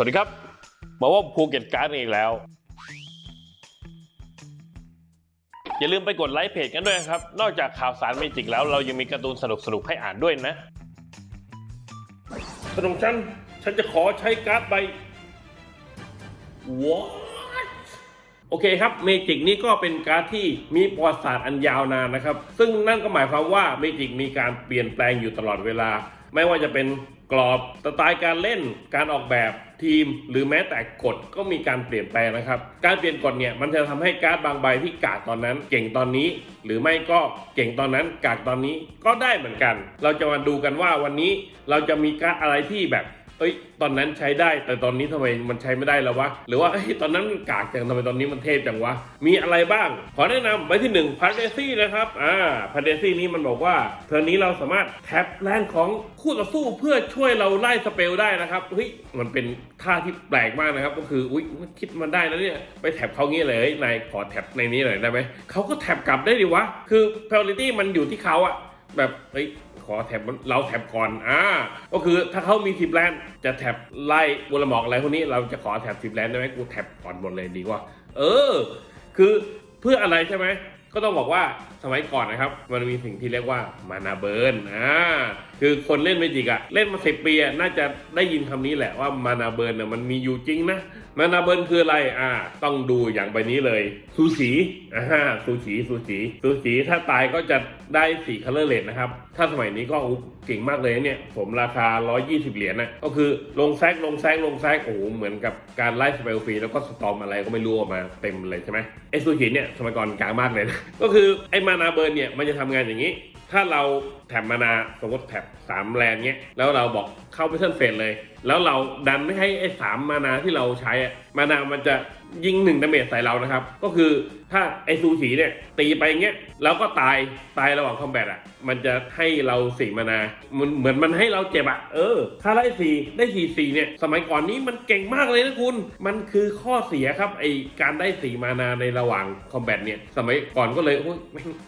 สวัสดีครับ มาว่าภูเก็ตการ์ดอีกแล้ว อย่าลืมไปกดไลค์เพจกันด้วยนะครับ นอกจากข่าวสารเมจิกแล้ว เรายังมีการ์ตูนสนุกๆให้อ่านด้วยนะขนมฉัน ฉันจะขอใช้การ์ดใบ What โอเคครับ เมจิกนี้ก็เป็นการ์ดที่มีประวัติศาสตร์อันยาวนานนะครับ ซึ่งนั่นก็หมายความว่าเมจิกมีการเปลี่ยนแปลงอยู่ตลอดเวลา ไม่ว่าจะเป็นกรอบสไตล์การเล่นการออกแบบ ทีมหรือแม้แต่กฎก็มีการเปลี่ยนแปลงนะครับ การเปลี่ยนกฎเนี่ยมันจะทำให้การ์ดบางใบที่กากตอนนั้น เก่งตอนนี้ หรือไม่ก็เก่งตอนนั้นกากตอนนี้ก็ได้เหมือนกัน เราจะมาดูกันว่าวันนี้เราจะมีการ์ดอะไรที่แบบ เอ้ย ตอนนั้นใช้ได้ แต่ตอนนี้ทำไมมันใช้ไม่ได้แล้ววะ หรือว่าเอ้ย ตอนนั้นมันกากจังทำไมตอนนี้มันเทพจังวะ มีอะไรบ้าง ขอแนะนำไว้ที่1พันเดซี่นะครับ อ่าพันเดซี่นี้มันบอกว่า เทอร์นี้เราสามารถแท็บแรงของคู่ต่อสู้เพื่อช่วยเราไล่สเปลได้นะครับ เฮ้ย มันเป็นท่าที่แปลกมากนะครับ ก็คือ อุ้ยคิดมันได้นะเนี่ย ไปแท็บเขางี้เลยเฮ้ยนายขอแท็บในนี้หน่อยได้ไหม เขาก็แท็บกลับได้ดิวะ คือ penalty มันอยู่ที่เขาอะแบบเฮ้ย ขอแท็บเราแท็บก่อนอ่าก็คือถ้าเขามีสิปแลนด์จะแท็บไล่บุรหมอกอะไรพวกนี้เราจะขอแท็บสิปแลนด์ได้ไหมกูแท็บก่อนหมดเลยดีกว่า เออ คือเพื่ออะไรใช่ไหมก็ต้องบอกว่าสมัยก่อนนะครับ มันมีสิ่งที่เรียกว่ามานาเบิร์นอ่า คือคนเล่นเมจิกอะเล่นมาสิบปีอะน่าจะได้ยินคำนี้แหละว่ามานาเบิร์นอะมันมีอยู่จริงนะมานาเบิร์นคืออะไรอ่า ต้องดูอย่างใบนี้เลยซูสีอ่าซูสีซูสีซูสีถ้าตายก็จะได้4 color rate นะครับ ถ้าสมัยนี้ก็เก่งมากเลยเนี่ยผมราคา 120 เหรียญนะก็คือลงแซกลงแซกลงแซกโอ้โหเหมือนกับการไล่สเปลฟรีแล้วก็สตอมอะไรก็ไม่รู้ออกมาเต็มเลยใช่ไหมไอซูสีเนี่ยสมัยก่อนกลางมากเลยนะก็คือไอมานาเบิร์นเนี่ยมันจะทำงานอย่างนี้ ถ้าเราแถบมานาสมมติแถบสามแลนเงี้ยแล้วเราบอกเข้าไปเทิร์นเฟสเลย แล้วเราดันไม่ให้ไอ้สามมานาที่เราใช้อะมานามันจะยิงหนึ่งดาเมจใส่เรานะครับ ก็คือถ้าไอ้ซูฉีเนี่ยตีไปเงี้ยแล้วก็ตายตายระหว่างคอมแบทอะ มันจะให้เราสี่มานามันเหมือนมันให้เราเจ็บอะเออ ถ้าไล่สี่ได้สี่สี่เนี่ย สมัยก่อนนี้มันเก่งมากเลยนะคุณ มันคือข้อเสียครับไอการได้สี่มานาในระหว่างคอมแบทเนี่ย สมัยก่อนก็เลยโอ้ย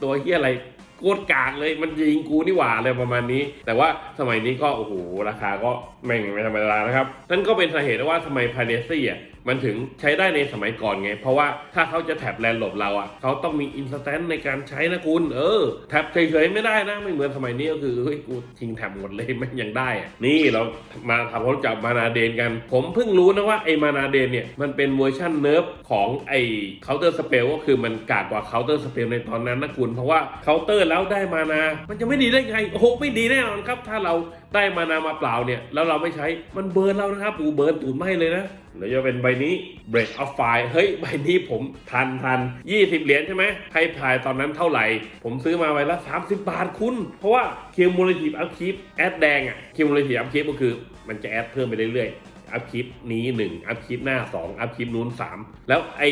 ตัวเฮียอะไร โคตรกากเลยมันยิงกูนี่หว่าอะไรประมาณนี้ แต่ว่าสมัยนี้ก็โอ้โหราคาก็แม่งไม่ธรรมดานะครับ นั่นก็เป็นสาเหตุว่าทำไมพาเนซี่อะมันถึงใช้ได้ในสมัยก่อนไง เพราะว่าถ้าเขาจะแท็บแลนหลบเราอะเขาต้องมีอินสแตนในการใช้นะคุณ เออ แท็บเฉยๆไม่ได้นะ ไม่เหมือนสมัยนี้ก็คือเฮ้ยกูทิ้งแท็บหมดเลยมันยังได้อะนี่เรามาทำความรู้จักมานาเดนกัน ผมเพิ่งรู้นะว่าไอ้มานาเดนเนี่ยมันเป็นเวอร์ชันเนิร์ฟของไอ้เคาน์เตอร์สเปลก็คือมันกากกว่าเคาน์เตอร์สเปลในตอนนั้นนะคุณ เพราะว่าเคาน์เตอร์แล้วได้มานา มันจะไม่ดีได้ไงโอ้โหไม่ดีแน่นอนครับ ถ้าเราได้มานามาเปล่าเนี่ย แล้วเราไม่ใช้มันเบิร์นเรานะครับปูเบิร์นตูดไหมเลยนะหรือจะเป็นใบนี้ Break of Fire เฮ้ย ใบนี้ผมทันทัน 20 เหรียญใช่ไหมให้พายตอนนั้นเท่าไหร่ ผมซื้อมาใบละ 30 บาทคุณ เพราะว่าคิวมูลทีฟอัพคลิปแอดแดงอะคิวมูลทีฟอัพคลิปก็คือมันจะแอดเพิ่มไปเรื่อยๆ อัพคลิปนี้ 1 อัพคลิปหน้า 2 อัพคลิปนู้น 3 แล้วไอ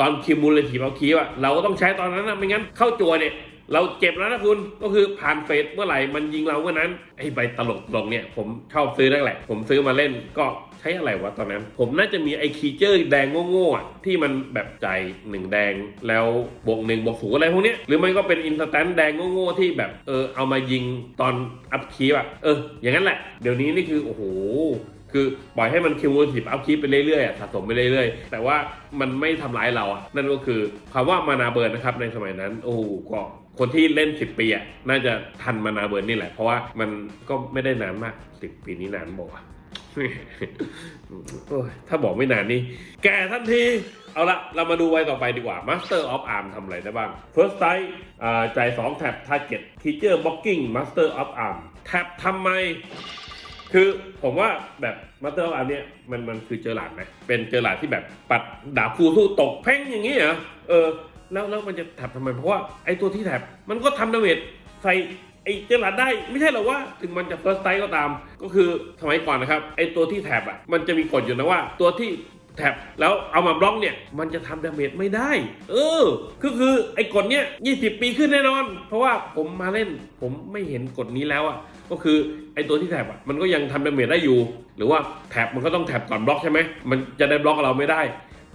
ตอนคิวมูลทีฟอัพคลิปอะเราก็ต้องใช้ตอนนั้นนะไม่งั้นเข้าจัวเนี่ย เราเจ็บแล้วนะคุณก็คือผ่านเฟสเมื่อไหร่มันยิงเราเมื่อนั้นไอ้ใบตลกตรงเนี่ยผมชอบซื้อนั่นแหละ ผมซื้อมาเล่นก็ใช้อะไรวะตอนนั้น ผมน่าจะมีไอ้คีเจอร์แดงโง่ๆที่มันแบบใจหนึ่งแดงแล้วบวกหนึ่งบวกศูนย์อะไรพวกนี้หรือไม่ก็เป็นอินสแตนแดงโง่ๆที่แบบเออเอามายิงตอนอัพคีบอะเออ อย่างนั้นแหละ เดี๋ยวนี้นี่คือโอ้โหคือปล่อยให้มันคิวมูลทีฟอัพคีไปเรื่อยๆสะสมไปเรื่อยๆ แต่ว่ามันไม่ทำร้ายเราอะ นั่นก็คือคำว่ามานาเบิร์นนะครับในสมัยนั้น โอ้ก็ คนที่เล่น 10 ปีอะน่าจะทันมานาเบิร์นนี่แหละ เพราะว่ามันก็ไม่ได้นานมาก 10 ปีนี้นานบอกว่าโอ้ยถ้าบอกไม่นานนี่แก่ทันที เอาละเรามาดูไว้ต่อไปดีกว่า Master of Arm ทำอะไรได้บ้าง First Sight อ่าจ่าย2แท็บ Target Teacher Blocking Master of Arm แท็บทำไม คือผมว่าแบบมาสเตอร์อันเนี้ยมันมันคือเจอหลาดไหมเป็นเจอหลาดที่แบบปัดดาบคู่สู้ตกเพ่งอย่างนี้เหรอเออ แล้วแล้วมันจะแถบทำไม เพราะว่าไอ้ตัวที่แถบมันก็ทำดาเมจใส่ไอ้เจลาดได้ไม่ใช่เหรอว่าถึงมันจะเฟิร์สไ e ก็ตาม ก็คือสมัยก่อนนะครับไอ้ตัวที่แถบอะมันจะมีกฎอยู่นะว่า ตัวที่แท็บแล้วเอามาบล็อกเนี่ย มันจะทำดาเมจไม่ได้ เออ ก็คือไอ้กฎเนี้ย20 ปีขึ้นแน่นอน เพราะว่าผมมาเล่นผมไม่เห็นกฎนี้แล้วอะ ก็คือไอ้ตัวที่แท็บอะมันก็ยังทำดาเมจได้อยู่ หรือว่าแท็บมันก็ต้องแท็บก่อนบล็อกใช่ไหมมันจะได้บล็อกเราไม่ได้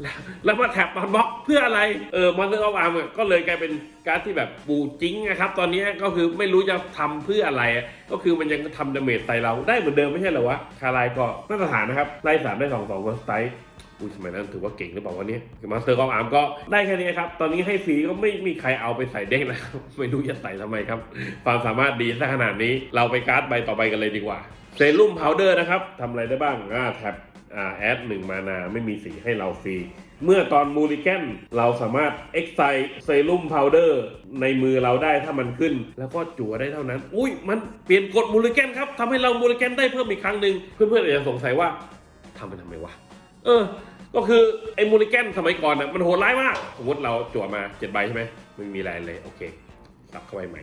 แล้วแล้วมาแท็บตอนบล็อกเพื่ออะไรเออมอนเตอร์ออฟอาร์มก็เลยกลายเป็นการดที่แบบปูจริงนะครับตอนนี้ก็คือไม่รู้จะทำเพื่ออะไร ก็คือมันยังทำดาเมจใส่เราได้เหมือนเดิมไม่ใช่เหรอวะคาไลก็มาตรฐานนะครับไล่สามได้สองสองเวอร์สไตล์อุ้ยสมัยนั้นถือว่าเก่งหรือเปล่าวันนี้มาสเตอร์ออฟอาร์มก็ได้แค่นี้ครับ ตอนนี้ให้ฟรีก็ไม่มีใครเอาไปใส่เด้งนะครับไม่รู้จะใส่ทำไมครับ ความสามารถดีซะขนาดนี้ เราไปการ์ดใบต่อไปกันเลยดีกว่า เซรุ่มพาวเดอร์นะครับทำอะไรได้บ้างอ่าแท็บ แอดหนึ่งมานาไม่มีสีให้เราฟรี เมื่อตอนมูลิแกนเราสามารถเอ็กไซเซรุ่มพาวเดอร์ในมือเราได้ถ้ามันขึ้น แล้วก็จั่วได้เท่านั้น อุ้ยมันเปลี่ยนกฎมูลิแกนครับทำให้เรามูลิแกนได้เพิ่มอีกครั้งหนึ่งเพื่อนๆอาจจะสงสัยว่าทำไปทำไมวะเออ ก็คือไอ้มูลิแกนสมัยก่อนน่ะมันโหดร้ายมาก สมมติเราจั่วมาเจ็ดใบใช่ไหมไม่มีอะไรเลยโอเคสับเข้าไปใหม่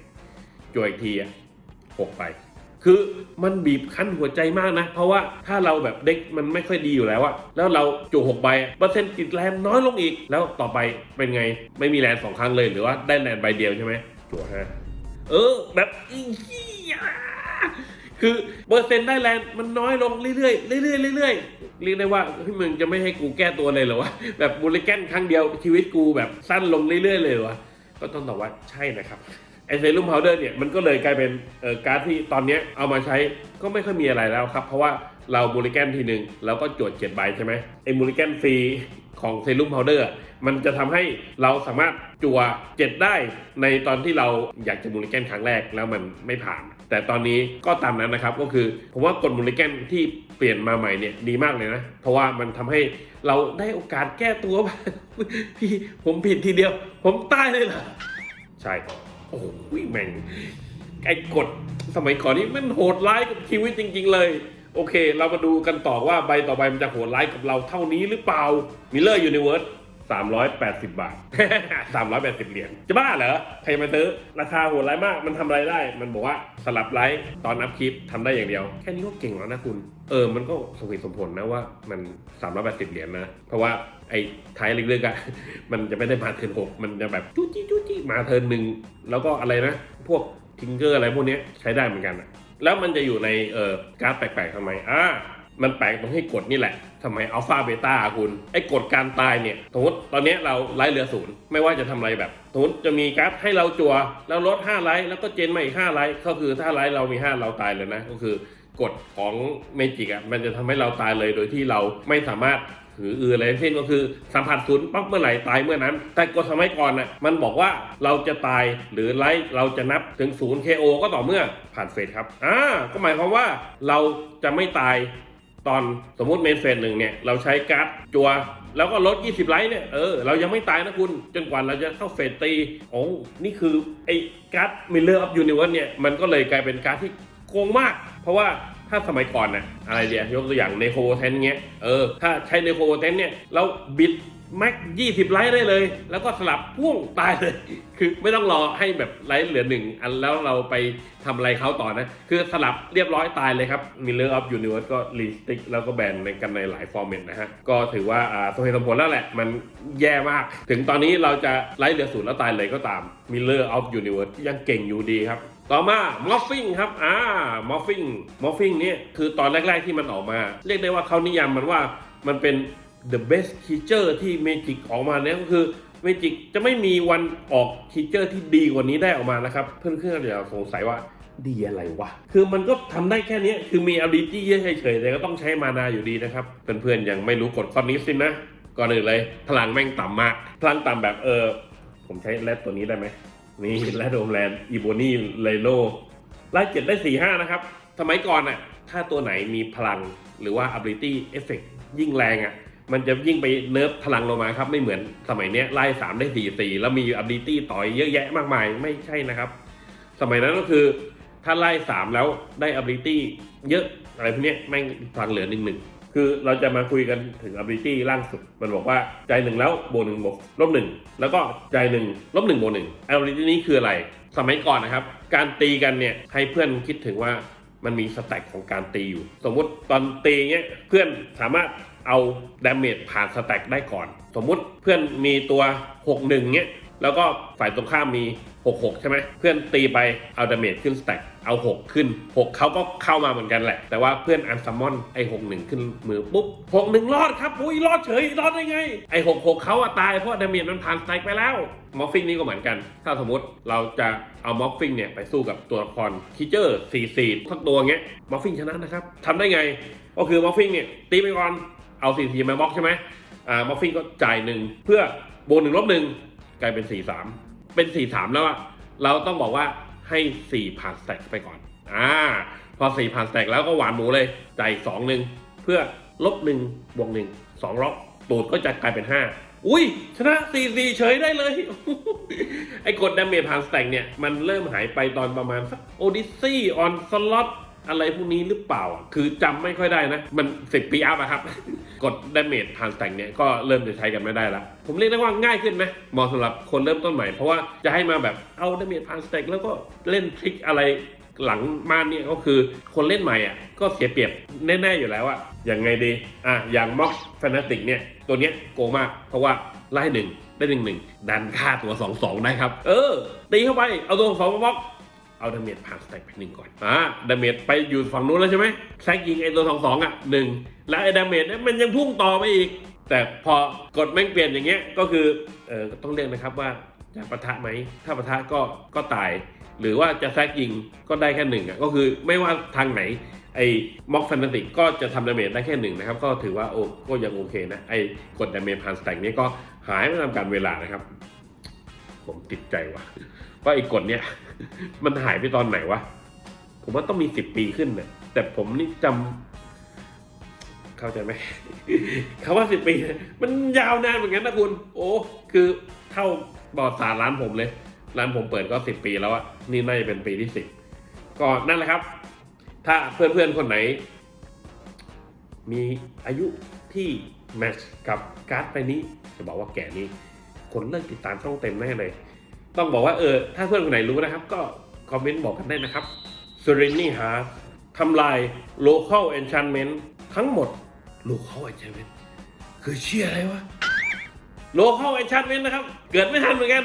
จั่วอีกทีอะหกใบ คือมันบีบคั้นหัวใจมากนะ เพราะว่าถ้าเราแบบเด็กมันไม่ค่อยดีอยู่แล้วอะแล้วเราจู่หกใบเปอร์เซ็นต์ติดแลนน้อยลงอีก แล้วต่อไปเป็นไงไม่มีแลนสองครั้งเลยหรือว่าได้แลนใบเดียวใช่ไหมจั่วห้าเออแบบอีเหี้ยคือเปอร์เซ็นต์ได้แลนมันน้อยลงเรื่อยๆเรื่อยๆเรื่อยๆเรียกได้ว่าเฮ้ยมึงจะไม่ให้กูแก้ตัวเลยเหรอวะแบบบูลิแกนครั้งเดียวชีวิตกูแบบสั้นลงเรื่อยๆเลยวะก็ต้องตอบว่าใช่นะครับ ไอเซรุ่มพาวเดอร์เนี่ยมันก็เลยกลายเป็นเอ่อการ์ดที่ตอนนี้เอามาใช้ก็ไม่ค่อยมีอะไรแล้วครับ เพราะว่าเรามูลิแกนทีหนึ่งเราก็จวดเจ็ดใบใช่ไหมไอมูลิแกนฟรีของเซรุ่มพาวเดอร์มันจะทำให้เราสามารถจัวเจ็ดได้ในตอนที่เราอยากจะมูลิแกนครั้งแรกแล้วมันไม่ผ่าน แต่ตอนนี้ก็ตามนั้นนะครับก็คือผมว่ากฎมูลิแกนที่เปลี่ยนมาใหม่เนี่ยดีมากเลยนะ เพราะว่ามันทำให้เราได้โอกาสแก้ตัวพี่ผมผิดทีเดียว ผมตายเลยเหรอใช่ โอ้โหแม่งไอ้กฎสมัยก่อนนี่มันโหดร้ายกับชีวิตจริง ๆ เลย โอเค เรามาดูกันต่อว่าใบต่อใบมันจะโหดร้ายกับเราเท่านี้หรือเปล่ามิเลอร์ยูนิเวิร์ส 380 บาท 380 เหรียญจะบ้าเหรอ ใครมาซื้อ ราคาโหดร้ายมากมันทำอะไรได้ มันบอกว่าสลับไลฟ์ตอนนับคลิปทำได้อย่างเดียว แค่นี้ก็เก่งแล้วนะคุณ เออ มันก็สมเหตุสมผลนะว่ามัน 380 เหรียญนะ เพราะว่าไอ้ท้ายลึกๆอะมันจะไม่ได้มาเทิร์นหกมันจะแบบจุ๊จี้จุ๊จี้มาเทิร์นหนึ่งแล้วก็อะไรนะ พวกทิงเกอร์อะไรพวกนี้ใช้ได้เหมือนกันอะแล้วมันจะอยู่ในเอ่อการ์ดแปลกๆทำไมอ่า มันแปลกตรงให้กดนี่แหละทำไมอัลฟาเบต้าคุณไอ้กฎการตายเนี่ยสมมติตอนนี้เราไล่เหลือศูนย์ไม่ว่าจะทำอะไรแบบสมมติจะมีการ์ดให้เราจัวแล้วลด5ไลท์แล้วก็เจนมาอีก5ไลท์ก็คือถ้าไลท์เรามี 5 เราตายเลยนะ ก็คือกฎของเมจิกอะมันจะทำให้เราตายเลยโดยที่เราไม่สามารถหรืออืออะไรทั้งสิ้นก็คือสัมผัสศูนย์ปั๊บเมื่อไหร่ตายเมื่อนั้น แต่กฎสมัยก่อนน่ะมันบอกว่าเราจะตายหรือไลท์เราจะนับถึงศูนย์ KO ก็ต่อเมื่อผ่านเฟสครับอ่าก็หมายความว่าเราจะไม่ตาย ตอนสมมติเมนเฟสหนึ่งเนี่ยเราใช้การ์ดจัวแล้วก็ลด 20 ไลท์เนี่ย เออ เรายังไม่ตายนะคุณ จนกว่าเราจะเข้าเฟสตีโอ้นี่คือไอ้การ์ดมิลเลอร์ออฟยูนิเวิร์สเนี่ย มันก็เลยกลายเป็นการ์ดที่โกงมาก เพราะว่า ถ้าสมัยก่อนน่ะอะไรเดียยกตัวอย่างในโคเทนเงี้ยเออถ้าใช้ในโคเทนเนี่ยเราบิดแม็กยี่สิบไลท์ได้เลย แล้วก็สลับพ่วงตายเลย คือไม่ต้องรอให้แบบไลท์เหลือหนึ่งอันแล้วเราไปทำอะไรเขาต่อนะ คือสลับเรียบร้อยตายเลยครับ Miller of Universe ก็รีสติกแล้วก็แบนในกันในหลายฟอร์เมตนะฮะ ก็ถือว่าอ่าสมเหตุสมผลแล้วแหละ มันแย่มาก ถึงตอนนี้เราจะไลท์เหลือศูนย์แล้วตายเลยก็ตาม Miller of Universe ยังเก่งอยู่ดีครับ ต่อมา m o r p h i n ครับ อ่า Morphing Morphing เนี่ยคือตอนแรก ๆที่มันออกมา เรียกได้ว่าเขานิยามมันว่ามันเป็น the best creature ที่ Magic ออกมาเนี่ยก็คือ Magic จะไม่มีวันออก creature ที่ดีกว่านี้ได้ออกมานะครับ เพื่อนๆอาจจะสงสัยว่าดีอะไรวะ คือมันก็ทำได้แค่นี้คือมี ability เยอะเฉยๆแต่ก็ต้องใช้มานาอยู่ดีนะครับ เพื่อนๆยังไม่รู้กฎข้อนี้สินะ ก่อนอื่นเลย พลังแม่งต่ำมาก พลังต่ำแบบเออ ผมใช้แรดตัวนี้ได้ไหม นี่แรดโอมแลนด์อีโบนี่เลโลไล่เจ็ดได้สี่ห้านะครับ สมัยก่อนน่ะถ้าตัวไหนมีพลังหรือว่า ability effect ยิ่งแรงอะมันจะยิ่งไปเนิร์ฟพลังลงมาครับ ไม่เหมือนสมัยเนี้ยไล่สามได้สี่สี่แล้วมี ability ต่อยเยอะแยะมากมายไม่ใช่นะครับ สมัยนั้นก็คือถ้าไล่สามแล้วได้ ability เยอะอะไรพวกนี้แม่งพลังเหลือหนึ่งหนึ่ง คือเราจะมาคุยกันถึง ability ล่างสุด มันบอกว่าใจหนึ่งแล้วโบวกหนึ่งบวกลบหนึ่งแล้วก็ใจหนึ่งลบหนึ่งบวกหนึ่ง ability นี้คืออะไร สมัยก่อนนะครับ การตีกันเนี่ยให้เพื่อนคิดถึงว่ามันมีสแต็กของการตีอยู่ สมมุติตอนตีเนี้ยเพื่อนสามารถเอาดาเมจผ่านสแต็กได้ก่อน สมมุติเพื่อนมีตัว 6 1เนี้ยแล้วก็ฝ่ายตรงข้ามมี 66 ใช่ไหมเพื่อนตีไปเอาดาเมจขึ้นสแต็ก เอา 6 ขึ้น 6เขาก็เข้ามาเหมือนกันแหละ แต่ว่าเพื่อนอันซัมมอนไอ้6 1ขึ้นมือปุ๊บ6 1รอดครับอุ้ยรอดเฉยรอดได้ไง ไอ้6 6เขาอะตายเพราะดาเมจมันผ่านสไตล์ไปแล้วมอฟฟิงนี่ก็เหมือนกัน ถ้าสมมติเราจะเอามอฟฟิงเนี่ยไปสู้กับตัวละครคิเจอร์4 4ทักตัวเงี้ยมอฟฟิงชนะนะครับทำได้ไง ก็คือมอฟฟิงเนี่ยตีไปก่อนเอา4 4มาบล็อกใช่ไหมอ่ามอฟฟิงก็จ่ายหนึ่งเพื่อโบนหนึ่งลบหนึ่งกลายเป็น4 3เป็น4 3แล้วอะเราต้องบอกว่า ให้4ผ่านสแต็กไปก่อน อ่า พอ4ผ่านสแต็กแล้วก็หวานหมูเลยจ่ายสองหนึ่งเพื่อลบหนึ่งบวกหนึ่งสองล็อกตูดก็จะกลายเป็น 5 อุ้ย ชนะ4 4เฉยได้เลย ไอ้กดดาเมจผ่านสแต็กเนี่ย มันเริ่มหายไปตอนประมาณสักโอดิซี่ออนสล็อต อะไรพวกนี้หรือเปล่า คือจำไม่ค่อยได้นะ มัน10ปีอัพอะครับ กดดาเมจผ่านสแต็กเนี่ยก็เริ่มจะใช้กันไม่ได้ละ ผมเรียกได้ว่าง่ายขึ้นไหมเหมาะสำหรับคนเริ่มต้นใหม่ เพราะว่าจะให้มาแบบเอาดาเมจผ่านสแต็กแล้วก็เล่นทริคอะไรหลังมาเนี่ยก็คือคนเล่นใหม่อะก็เสียเปรียบแน่ๆอยู่แล้วอะอย่างไงดีอะอย่างม็อกแฟนตาติกเนี่ยตัวเนี้ยโกงมาก เพราะว่าไล่หนึ่งได้หนึ่งหนึ่งดันฆ่าตัวสองสองได้ครับ เออตีเข้าไปเอาตัวสองมาบล็อก เอาดาเมจผ่านสแต็กไปหนึ่งก่อน อ่าดาเมจไปอยู่ฝั่งนู้นแล้วใช่ไหมแซกยิงไอ้ตัวสองสองอะหนึ่งแล้วไอ้ดาเมจเนี่ยมันยังพุ่งต่อไปอีก แต่พอกดแม่งเปลี่ยนอย่างเงี้ยก็คือเออต้องเลือกนะครับว่าจะปะทะไหม ถ้าปะทะก็ก็ตาย หรือว่าจะแซกยิงก็ได้แค่หนึ่งอะก็คือไม่ว่าทางไหนไอ้ม็อกแฟนตาติกก็จะทำดาเมจได้แค่หนึ่งนะครับ ก็ถือว่าโอ้ก็ยังโอเคนะไอ้กดดาเมจผ่านสแต็กนี้ก็หายไปตามการเวลานะครับ ผมติดใจว่ะว่าไอ้กดเนี่ย มันหายไปตอนไหนวะ ผมว่าต้องมีสิบปีขึ้นนะแต่ผมนี่จำเข้าใจไหมคำว่าสิบปี มันยาวนานเหมือนกันนะคุณ โอ้คือเท่าบอดสารร้านผมเลย ร้านผมเปิดก็สิบปีแล้วอะนี่น่าจะเป็นปีที่สิบก็นั่นแหละครับ ถ้าเพื่อนๆคนไหน มีอายุที่แมทช์กับการ์ดไปนี้ จะบอกว่าแก่นี้ คนเลิกติดตามช่องเต็มแน่เลย ต้องบอกว่าเออถ้าเพื่อนคนไหนรู้นะครับ ก็คอมเมนต์บอกกันได้นะครับ s e r e n i h a r t ทำลาย local enchantment ทั้งหมด local enchantment คือเชื่ออะไรวะ local enchantment นะครับ เกิดไม่ทันเหมือนกัน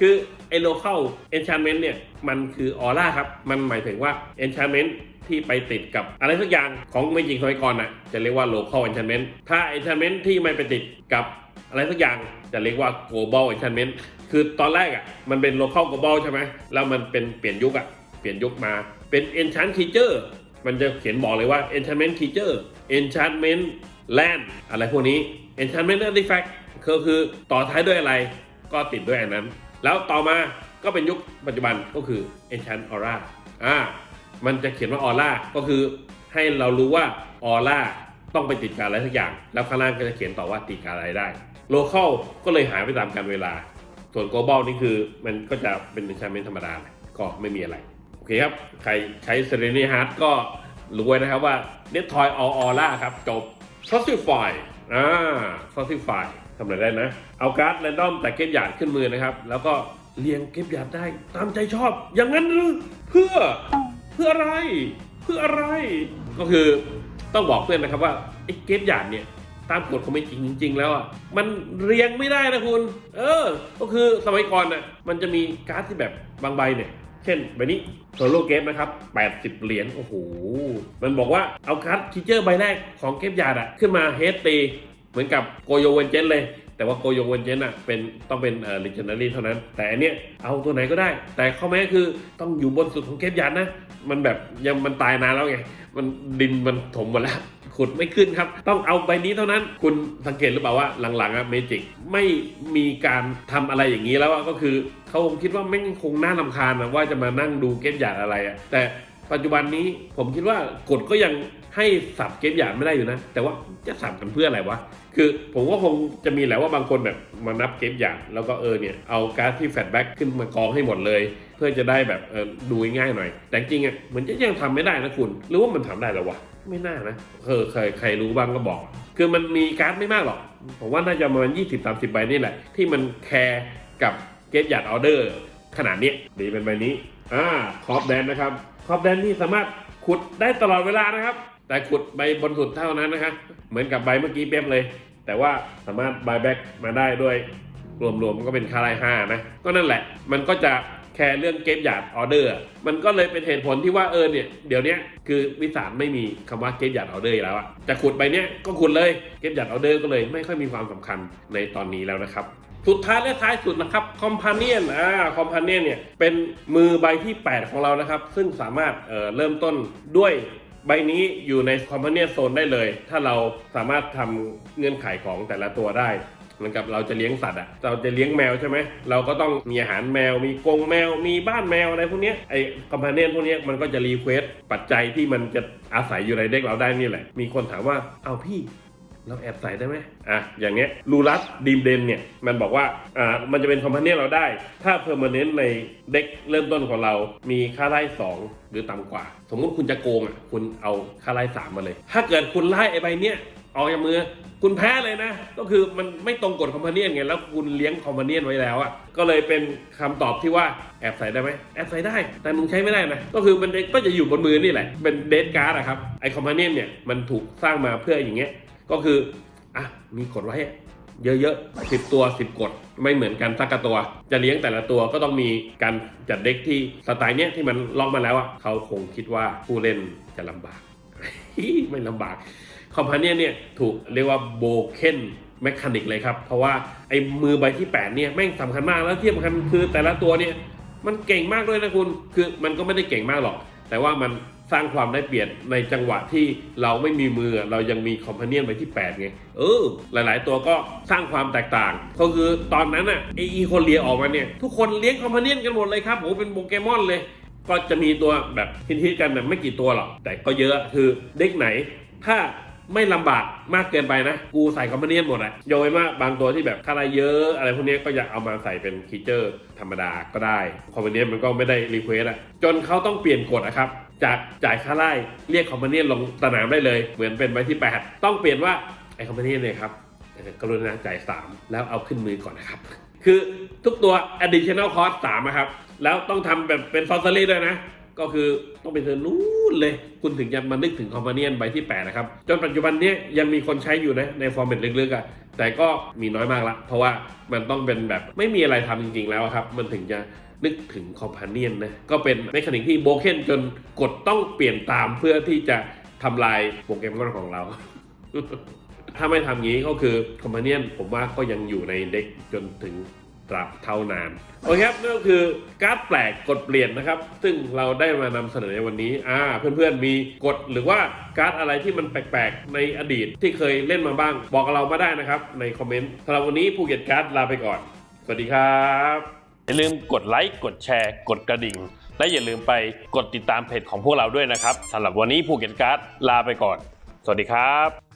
คือไอ้ local enchantment เนี่ย มันคือออร่าครับ มันหมายถึงว่า enchantment ที่ไปติดกับอะไรสักอย่างของเมจิกสมัยก่อนน่ะจะเรียกว่า local enchantment ถ้า enchantment ที่ไม่ไปติดกับ อะไรสักอย่างจะเรียกว่า global enchantment คือตอนแรกอะมันเป็น local global ใช่ไหมแล้วมันเป็นเปลี่ยนยุคอะเปลี่ยนยุคมาเป็น enchant creature มันจะเขียนบอกเลยว่า enchantment creature enchantment land อะไรพวกนี้ enchantment artifact ก็คือต่อท้ายด้วยอะไรก็ติดด้วยอันนั้น แล้วต่อมาก็เป็นยุคปัจจุบันก็คือ enchant aura อ่ามันจะเขียนว่าออร่าก็คือให้เรารู้ว่าออร่า ต้องไปติดกับอะไรสักอย่าง แล้วข้างล่างก็จะเขียนต่อว่าติดกับอะไรได้โลเคอลก็เลยหายไปตามกาลเวลา ส่วน global นี่คือมันก็จะเป็น enchantment ธรรมดาก็ไม่มีอะไร โอเคครับ ใครใช้ Serenity Heart ก็รู้ไว้นะครับว่า n e t t o y All Aura ครับจบ Tossify อ่า Tossify ทำอะไรได้นะ เอาการ์ด r รนดอมแต่เก็บหยาดขึ้นมือนะครับ แล้วก็เรียงเก็บหยาดได้ตามใจชอบ อย่างนั้นหรือเพื่อเพื่ออะไร เพื่ออะไร ก็คือ ต้องบอกเพื่อนนะครับว่าไอ้เกฟหยาดเนี่ยตามกฎของไม่จริงจริงๆแล้วอะมันเรียงไม่ได้นะคุณ เออ ก็คือสมัยก่อนน่ะมันจะมีการ์ดที่แบบบางใบเนี่ย เช่นใบนี้โซโล่เกมนะครับ 80 เหรียญโอ้โห มันบอกว่าเอาการ์ดคิเจอร์ใบแรกของเกมยาดอะขึ้นมาเฮดตีเหมือนกับโกโยเวนเจนเลย แต่ว่าโกโยเวนเจนอะเป็นต้องเป็นเอ่อลิเจนดารีเท่านั้น แต่อันเนี้ยเอาตัวไหนก็ได้ แต่ข้อแม้คือต้องอยู่บนสุดของเกมยาดนะ มันแบบยังมันตายนานแล้วไง มันดินมันถมหมดแล้ว ขุดไม่ขึ้นครับ ต้องเอาใบนี้เท่านั้น คุณสังเกตหรือเปล่าว่าหลังๆอะเมจิกไม่มีการทำอะไรอย่างนี้แล้วอะก็คือเขาคงคิดว่าไม่งคงน่าลำคาญนะว่าจะมานั่งดูเกมหยาดอะไรอะแต่ปัจจุบันนี้ผมคิดว่ากฎก็ยัง ให้สับเกมหยาดไม่ได้อยู่นะ แต่ว่าจะสับกันเพื่ออะไรวะ คือผมว่าคงจะมีแหละว่าบางคนแบบมานับเกมหยาดแล้วก็เออเนี่ยเอาการ์ดที่แฟลชแบ็กขึ้นมากองให้หมดเลย เพื่อจะได้แบบเออดูง่ายหน่อย แต่จริงอะเหมือนจะยังทำไม่ได้นะคุณ หรือว่ามันทำได้แล้วะไม่น่านะเออใครใครรู้บ้างก็บอก คือมันมีการ์ดไม่มากหรอกผมว่าน่าจะประมาณ20 30ใบนี่แหละ ที่มันแคร์กับเกมหยาดออเดอร์ขนาดนี้ดีเป็นใบนี้อ่าคอปแดนนะครับคอปแดนนี่สามารถขุดได้ตลอดเวลานะครับ แต่ขุดใบบนสุดเท่านั้นนะครับเหมือนกับใบเมื่อกี้เป๊ยบเลย แต่ว่าสามารถบายแบ็กมาได้ด้วย รวมๆก็เป็นค่าไล่ห้านะ ก็นั่นแหละ มันก็จะแค่เรื่องเกมหยาดออเดอร์ มันก็เลยเป็นเหตุผลที่ว่าเออเนี่ยเดี๋ยวนี้คือวิสานไม่มีคำว่าเกมหยาดออเดอร์แล้วอะจะขุดไปเนี้ยก็ขุดเลยเกมหยาดออเดอร์ก็เลยไม่ค่อยมีความสำคัญในตอนนี้แล้วนะครับ สุดท้ายและท้ายสุดนะครับคอมพาเนียนอ่าคอมพาเนียนเนี่ยเป็นมือใบที่ 8 ของเรานะครับ ซึ่งสามารถเอ่อเริ่มต้นด้วย ใบนี้อยู่ในคอมพาเนียโซนได้เลย ถ้าเราสามารถทำเงื่อนไขของแต่ละตัวได้เหมือนกับเราจะเลี้ยงสัตว์อะเราจะเลี้ยงแมวใช่ไหม เราก็ต้องมีอาหารแมว มีกรงแมว มีบ้านแมวอะไรพวกนี้ไอ้คอมพาเนียนพวกนี้มันก็จะรีเควสตปัจจัยที่มันจะอาศัยอยู่ในเด็กเราได้นี่แหละ มีคนถามว่า เอาพี่ เราแอบใส่ได้ไหมอะ อย่างเงี้ยลูรัสดีมเดนเนี่ย มันบอกว่า อ่า มันจะเป็นคอมพานีเราได้ ถ้าเพอร์ม n เนนในเด็กเริ่มต้นของเรา มีค่าไล่สองหรือต่ำกว่า สมมุติคุณจะโกงอะ คุณเอาค่าไล่สามมาเลย ถ้าเกิดคุณไล่ไอ้ใบเนี้ยออกจากมือคุณแพ้เลยนะ ก็คือมันไม่ตรงกฎคอมพานีไงแล้วคุณเลี้ยงคอมพานีไว้แล้วอะก็เลยเป็นคำตอบที่ว่าแอบใส่ได้ไหมแอบใส่ได้ แต่มึงใช้ไม่ได้นะ ก็คือมันก็จะอยู่บนมือนี่แหละ เป็นเดทการ์ดอะครับไอคอมพานีเนี่ยมันถูกสร้างมาเพื่ออย่างเงี้ย ก็คืออะมีกฎไว้เยอะๆสิบตัวสิบกฎไม่เหมือนกันสักตัว จะเลี้ยงแต่ละตัวก็ต้องมีการจัดเด็กที่สไตล์เนี้ยที่มันล็อกมาแล้วอะเขาคงคิดว่าผู้เล่นจะลำบาก ไม่ลำบากคอมพานีเนี่ยถูกเรียกว่าโบเคนแมคานิกเลยครับ เพราะว่าไอ้มือใบที่ 8 เนี่ยแม่งสำคัญมากแล้วที่สำคัญคือแต่ละตัวเนี่ยมันเก่งมากด้วยนะคุณ คือมันก็ไม่ได้เก่งมากหรอก แต่ว่ามันสร้างความได้เปรียบในจังหวะที่เราไม่มีมือเรายังมีคอมพานียนไปที่8ไงเออหลาย ๆ ตัวก็สร้างความแตกต่าง ก็คือตอนนั้นอะไออีโคเลียออกมาเนี่ย ทุกคนเลี้ยงคอมพานียนกันหมดเลยครับโหเป็นโปเกมอนเลย ก็จะมีตัวแบบฮิตๆกันแบบไม่กี่ตัวหรอกแต่ก็เยอะคือเด็กไหน ถ้าไม่ลำบากมากเกินไปนะ กูใส่คอมพานียนหมดอะยกเว้นว่าบางตัวที่แบบค่าไรเยอะอะไรพวกนี้ก็อยากเอามาใส่เป็นคีเจอร์ธรรมดาก็ได้คอมพานียนมันก็ไม่ได้รีเควสอะจนเขาต้องเปลี่ยนกฎอะครับ จากจ่ายค่าไล่เรียกคอมพานีลงสนามได้เลย เหมือนเป็นใบที่ 8 ต้องเปลี่ยนว่าไอ้คอมพานีเนี่ยครับกรุณาจ่าย 3 แล้วเอาขึ้นมือก่อนนะครับ คือทุกตัว additional cost 3นะครับ แล้วต้องทำแบบเป็น sorcery ด้วยนะ ก็คือต้องไปเทิร์นนู้นเลย คุณถึงจะมานึกถึงคอมพานีใบที่ 8 นะครับ จนปัจจุบันนี้ยังมีคนใช้อยู่นะ ในฟอร์แมตลึกๆอะ่ะแต่ก็มีน้อยมากละ เพราะว่ามันต้องเป็นแบบไม่มีอะไรทำจริงๆแล้วครับ มันถึงจะ นึกถึงคอมพานีนนะก็เป็นในขณะที่โบเคนจนกดต้องเปลี่ยนตามเพื่อที่จะทำลายโปเกมของเรา ถ้าไม่ทำงี้ก็คือคอมพานีนผมว่าก็ยังอยู่ในเด็กจนถึงตราบเท่านานโอเคครับนั่นก็คือการ์ดแปลกกดเปลี่ยนนะครับ ซึ่งเราได้มานำเสนอในวันนี้อ่าเพื่อนๆมีกฎหรือว่าการ์ดอะไรที่มันแปลกๆ ในอดีตที่เคยเล่นมาบ้าง บอกกับเรามาได้นะครับในคอมเมนต์สำหรับวันนี้ภูเก็ตการ์ดลาไปก่อน สวัสดีครับ อย่าลืมกดไลค์กดแชร์ กดกระดิ่ง และอย่าลืมไปกดติดตามเพจของพวกเราด้วยนะครับสำหรับวันนี้ภูเก็ตการ์ดลาไปก่อน สวัสดีครับ